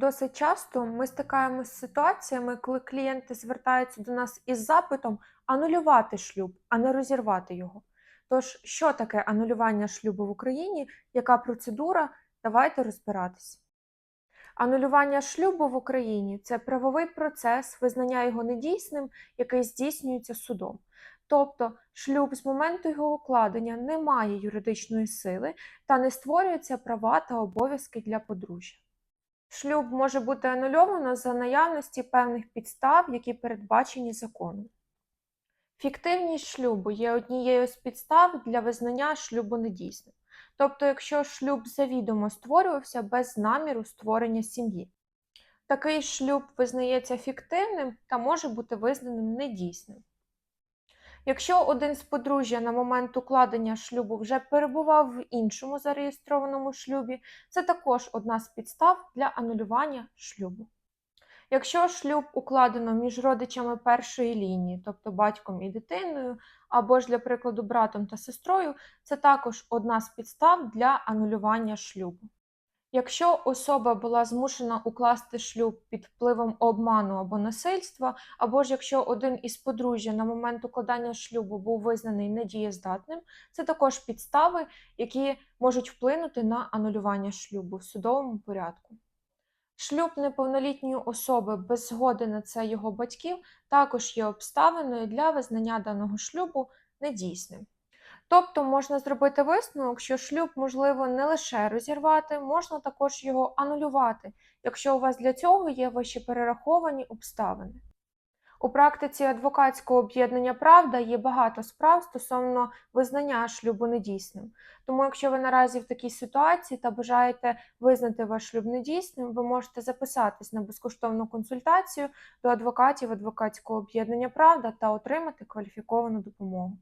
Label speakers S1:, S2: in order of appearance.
S1: Досить часто ми стикаємося з ситуаціями, коли клієнти звертаються до нас із запитом анулювати шлюб, а не розірвати його. Тож, що таке анулювання шлюбу в Україні? Яка процедура? Давайте розбиратися. Анулювання шлюбу в Україні це правовий процес визнання його недійсним, який здійснюється судом. Тобто шлюб з моменту його укладення не має юридичної сили та не створюються права та обов'язки для подружжя. Шлюб може бути анульовано за наявності певних підстав, які передбачені законом. Фіктивність шлюбу є однією з підстав для визнання шлюбу недійсним. Тобто, якщо шлюб завідомо створювався без наміру створення сім'ї. Такий шлюб визнається фіктивним та може бути визнаним недійсним. Якщо один з подружжя на момент укладення шлюбу вже перебував в іншому зареєстрованому шлюбі, це також одна з підстав для анулювання шлюбу. Якщо шлюб укладено між родичами першої лінії, тобто батьком і дитиною, або ж, для прикладу, братом та сестрою, це також одна з підстав для анулювання шлюбу. Якщо особа була змушена укласти шлюб під впливом обману або насильства, або ж якщо один із подружжя на момент укладання шлюбу був визнаний недієздатним, це також підстави, які можуть вплинути на анулювання шлюбу в судовому порядку. Шлюб неповнолітньої особи без згоди на це його батьків також є обставиною для визнання даного шлюбу недійсним. Тобто можна зробити висновок, що шлюб можливо не лише розірвати, можна також його анулювати, якщо у вас для цього є вище перераховані обставини. У практиці адвокатського об'єднання Правда є багато справ стосовно визнання шлюбу недійсним. Тому, якщо ви наразі в такій ситуації та бажаєте визнати ваш шлюб недійсним, ви можете записатись на безкоштовну консультацію до адвокатів адвокатського об'єднання Правда та отримати кваліфіковану допомогу.